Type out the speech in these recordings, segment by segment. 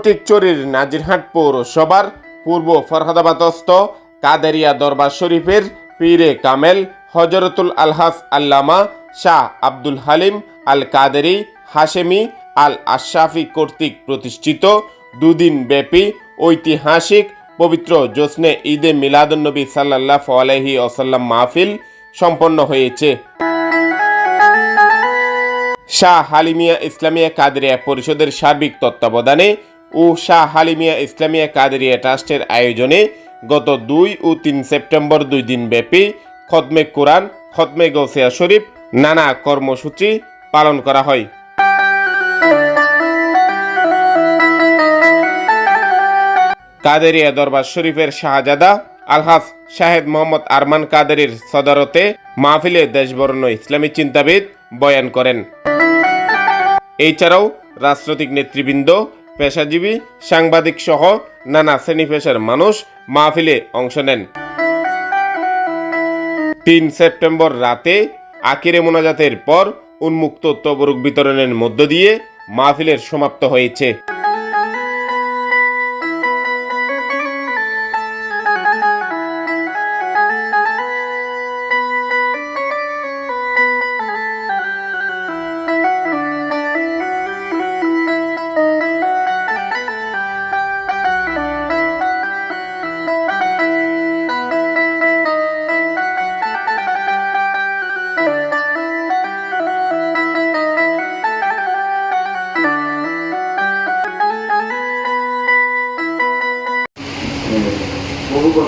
ফটিকচুরির নাজিরহাট পৌরসভার পূর্ব ফরহাদাবাদস্থ কাদেরিয়া দরবার শরীফের পীরে কামেল, হজরতুল আলহাস আল্লামা শাহ আব্দুল হালিম আল কাদেরি হাশেমি আল আশাফি কর্তৃক প্রতিষ্ঠিত দুদিন ব্যাপী ঐতিহাসিক পবিত্র জোসনে ঈদে মিলাদুন্নবী সাল্লাহ আলহি ওসাল্লাম মাহফিল সম্পন্ন হয়েছে। শাহ হালিমিয়া ইসলামিয়া কাদেরিয়া পরিষদের সার্বিক তত্ত্বাবধানে ও শাহ হালিমিয়া ইসলামিয়া কাদেরিয়া ট্রাস্টের আয়োজনে গত দুই ও তিন সেপ্টেম্বর দুই দিন ব্যাপী খতমে কোরআন খতমে গৌসিয়া শরীফ নানা কর্মসূচি পালন করা হয়। কাদেরিয়া দরবার শরীফের শাহজাদা আলহাস শাহেদ মোহাম্মদ আরমান কাদেরির সদারতে মাহফিলে দেশবরণ্য ইসলামী চিন্তাবিদ বয়ান করেন। এছাড়াও রাজনৈতিক নেতৃবৃন্দ পেশাজীবী, সাংবাদিক সহ নানা শ্রেণি পেশার মানুষ মাহফিলে অংশ নেন। তিন সেপ্টেম্বর রাতে আকিরে মোনাজাতের পর উন্মুক্ত তবরুক বিতরণের মধ্য দিয়ে মাহফিলের সমাপ্ত হয়েছে।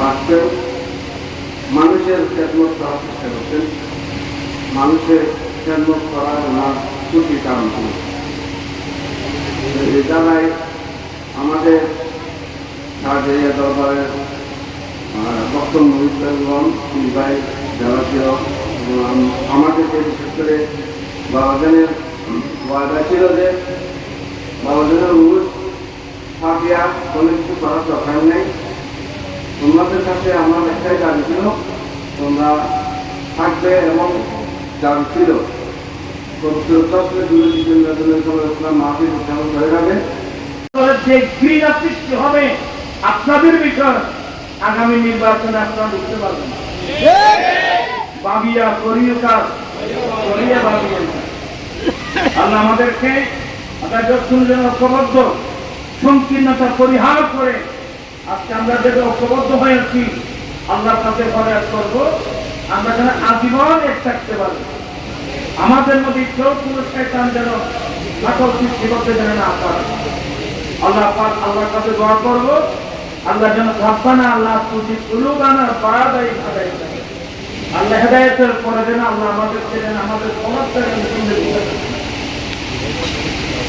পারতেন মানুষের খেদমত করার চেষ্টা করতেন মানুষের খেদমত করার ওনার দুটি কারণ ছিল জায়গায় আমাদের কাজেরিয়া দরবারের বক্তব্য মহিলাগণ ভাই যারা ছিল আমাদেরকে বিশেষ করে বাবাজানের ওয়াদা ছিল যে বাবাজানের রুল থাকিয়া কোনো কিছু করার দরকার নেই। তোমাদের কাছে আমার একটাই দাবি ছিল তোমরা থাকবে এবং দাবি ছিল। হবে, আপনাদের বিষয় আগামী নির্বাচনে আপনারা বুঝতে করিয়া আমাদেরকে ঐক্যবদ্ধ, সংকীর্ণতা পরিহার করে আজকে আমরা যেটা ঐক্যবদ্ধ হয়েছি আল্লাহর কাছে ঘরে করব, আমরা যেন আজীবন এক থাকতে পারব আমাদের মধ্যে কেউ কোনো শয়তান যেন সকল সৃষ্টি করতে যেন না পারে। আল্লাহ পাক আল্লাহর কাছে দোয়া করব, আল্লাহ যেন রাব্বানা আল্লাহ তুজি কুলুবানা বাদাই হাদাই। আল্লাহ হেদায়েতের পরে যেন আল্লাহ আমাদেরকে যেন আমাদের সমস্যা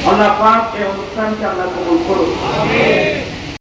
আল্লাহ পাক এই অনুষ্ঠানকে আল্লাহ কবুল করুন